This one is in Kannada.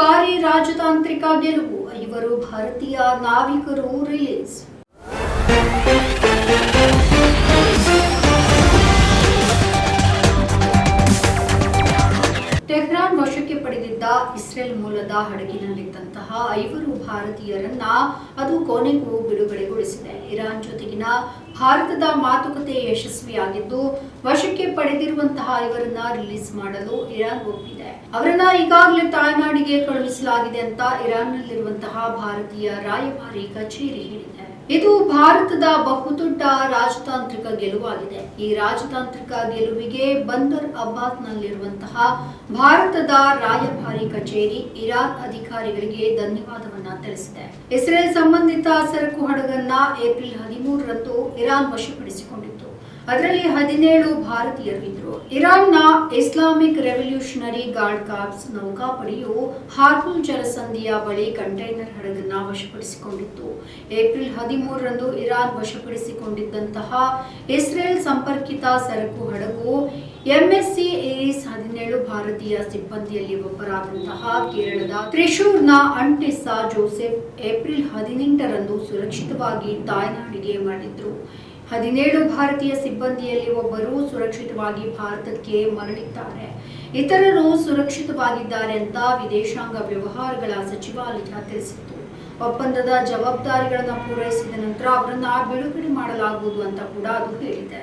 ಭಾರಿ ರಾಜತಾಂತ್ರಿಕ ಗೆಲುವು. ಐವರು ಭಾರತೀಯ ನಾವಿಕರು ರಿಲೀಸ್ ಪಡೆದಿದ್ದ ಇಸ್ರೇಲ್ ಮೂಲದ ಹಡಗಿನಲ್ಲಿದ್ದಂತಹ ಐವರು ಭಾರತೀಯರನ್ನ ಅದು ಕೊನೆಗೂ ಬಿಡುಗಡೆಗೊಳಿಸಿದೆ. ಇರಾನ್ ಜೊತೆಗಿನ ಭಾರತದ ಮಾತುಕತೆ ಯಶಸ್ವಿಯಾಗಿದ್ದು, ವಶಕ್ಕೆ ಪಡೆದಿರುವಂತಹ ಇವರನ್ನ ರಿಲೀಸ್ ಮಾಡಲು ಇರಾನ್ ಒಪ್ಪಿದೆ. ಅವರನ್ನ ಈಗಾಗಲೇ ತಾಯ್ನಾಡಿಗೆ ಕಳುಹಿಸಲಾಗಿದೆ ಅಂತ ಇರಾನ್ನಲ್ಲಿರುವಂತಹ ಭಾರತೀಯ ರಾಯಭಾರಿ ಕಚೇರಿ ಹೇಳಿದೆ. ಇದು ಭಾರತದ ಬಹುದೊಡ್ಡ ರಾಜತಾಂತ್ರಿಕ ಗೆಲುವಾಗಿದೆ. ಈ ರಾಜತಾಂತ್ರಿಕ ಗೆಲುವಿಗೆ ಬಂದರ್ ಅಬ್ಬಾಸ್ನಲ್ಲಿರುವಂತಹ ಭಾರತದ ರಾಯಭಾರಿ ಕಚೇರಿ ಇರಾನ್ ಅಧಿಕಾರಿಗಳಿಗೆ ಧನ್ಯವಾದವನ್ನ ತಿಳಿಸಿದೆ. ಇಸ್ರೇಲ್ ಸಂಬಂಧಿತ ಸರಕು ಹಡಗನ್ನ ಏಪ್ರಿಲ್ ಹದಿಮೂರರಂದು ಇರಾನ್ ವಶಪಡಿಸಿಕೊಂಡಿತ್ತು ಅದರಲ್ಲಿ ಹದಿನೇಳು ಭಾರತೀಯರು ಇದ್ರು ಇರಾನ್ನ ಇಸ್ಲಾಮಿಕ್ ರೆವಲ್ಯೂಷನರಿ ಗಾರ್ಡ್ ಕಾರ್ಪ್ಸ್ ನೌಕಾಪಡೆಯು ಹಾರ್ಮುಲ್ ಜಲಸಂಧಿಯ ಬಳಿ ಕಂಟೈನರ್ ಹಡಗನ್ನ ವಶಪಡಿಸಿಕೊಂಡಿತ್ತು. ಏಪ್ರಿಲ್ ಹದಿಮೂರರಂದು ಇರಾನ್ ವಶಪಡಿಸಿಕೊಂಡಿದ್ದಂತಹ ಇಸ್ರೇಲ್ ಸಂಪರ್ಕಿತ ಸರಕು ಹಡಗು ಎಂಎಸ್ಸಿ ಏರಿಸ್ ಭಾರತೀಯ ಸಿಬ್ಬಂದಿಯಲ್ಲಿ ಒಬ್ಬರಾದಂತಹ ಕೇರಳದ ತ್ರಿಶೂರ್ನ ಅಂಟಿಸಾ ಜೋಸೆಫ್ ಏಪ್ರಿಲ್ ಹದಿನೆಂಟರಂದು ಸುರಕ್ಷಿತವಾಗಿ ತಾಯ್ನಾಡಿಗೆ ಮರಳಿದ್ರು. ಹದಿನೇಳು ಭಾರತೀಯ ಸಿಬ್ಬಂದಿಯಲ್ಲಿ ಒಬ್ಬರು ಸುರಕ್ಷಿತವಾಗಿ ಭಾರತಕ್ಕೆ ಮರಳಿದ್ದಾರೆ. ಇತರರು ಸುರಕ್ಷಿತವಾಗಿದ್ದಾರೆ ಅಂತ ವಿದೇಶಾಂಗ ವ್ಯವಹಾರಗಳ ಸಚಿವಾಲಯ ತಿಳಿಸಿತ್ತು. ಒಪ್ಪಂದದ ಜವಾಬ್ದಾರಿಗಳನ್ನು ಪೂರೈಸಿದ ನಂತರ ಅವರನ್ನ ಬಿಡುಗಡೆ ಮಾಡಲಾಗುವುದು ಅಂತ ಕೂಡ ಅದು ಹೇಳಿದೆ.